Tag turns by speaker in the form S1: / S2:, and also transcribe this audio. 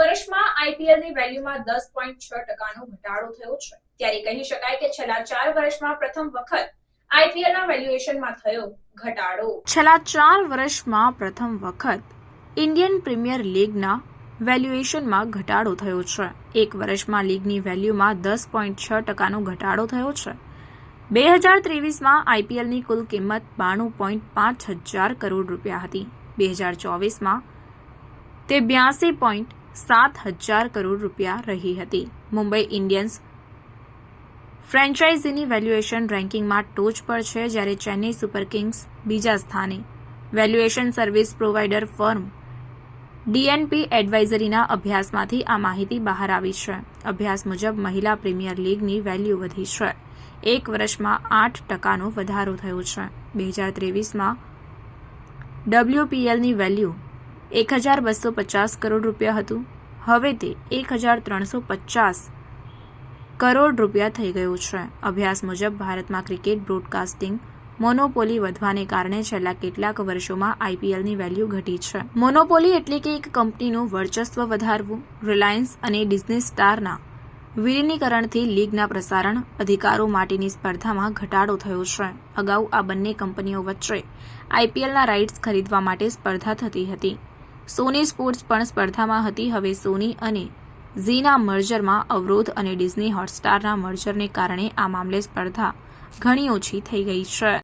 S1: આઈપીએલની વેલ્યુમાં દસ પોઈન્ટ છ ટકાનો ઘટાડો થયો છે. ત્યારે કહી શકાય કે છેલ્લા ચાર વર્ષમાં પ્રથમ વખત આઈપીએલના વેલ્યુએશનમાં થયો ઘટાડો.
S2: છેલ્લા ચાર વર્ષમાં પ્રથમ વખત ઇન્ડિયન પ્રીમિયર લીગના વેલ્યુએશનમાં ઘટાડો થયો છે. એક વર્ષમાં લીગની વેલ્યુમાં દસ પોઈન્ટ છ ટકાનો ઘટાડો થયો છે. બે હજાર ત્રેવીસમાં આઈપીએલની કુલ કિંમત બાણું પોઈન્ટ પાંચ હજાર કરોડ રૂપિયા હતી. બે હજાર ચોવીસમાં તે બ્યાસી પોઈન્ટ સાત હજાર કરોડ રૂપિયા રહી હતી. મુંબઈ ઇન્ડિયન્સ ફ્રેન્ચાઇઝીની વેલ્યુએશન રેન્કિંગમાં ટોચ પર છે જ્યારે ચેન્નઈ સુપર કિંગ્સ બીજા સ્થાને. Valuation service provider firm DNP એડવાઇઝરીના અભ્યાસમાંથી આ માહિતી બહાર આવી છે. અભ્યાસ મુજબ મહિલા પ્રીમિયર લીગની વેલ્યુ વધી છે. એક વર્ષમાં આઠ ટકાનો વધારો થયો છે. બે હજાર ત્રેવીસમાં ડબલ્યુપીએલની વેલ્યુ એક હજાર બસો પચાસ કરોડ રૂપિયા હતું. હવે તે એક હજાર ત્રણસો પચાસ કરોડ રૂપિયા થઈ ગયું છે. અભ્યાસ મુજબ ભારતમાં ક્રિકેટ બ્રોડકાસ્ટિંગ મોનોપોલી વધવાને કારણે છેલ્લા કેટલાક વર્ષોમાં આઈપીએલની વેલ્યુ ઘટી છે. મોનોપોલી એટલે કે એક કંપનીનું વર્ચસ્વ વધારવું, રિલાયન્સ અને ડિઝની સ્ટારના વિલીનીકરણથી લીગના પ્રસારણ અધિકારો માટેની સ્પર્ધામાં ઘટાડો થયો છે. અગાઉ આ બંને કંપનીઓ વચ્ચે આઈપીએલના રાઇટ્સ ખરીદવા માટે સ્પર્ધા થતી હતી. સોની સ્પોર્ટ્સ પણ સ્પર્ધામાં હતી. હવે સોની અને ઝીના મર્જરમાં અવરોધ અને ડિઝની હોટસ્ટારના મર્જરને કારણે આ મામલે સ્પર્ધા ઘણી ઓછી થઈ ગઈ છે.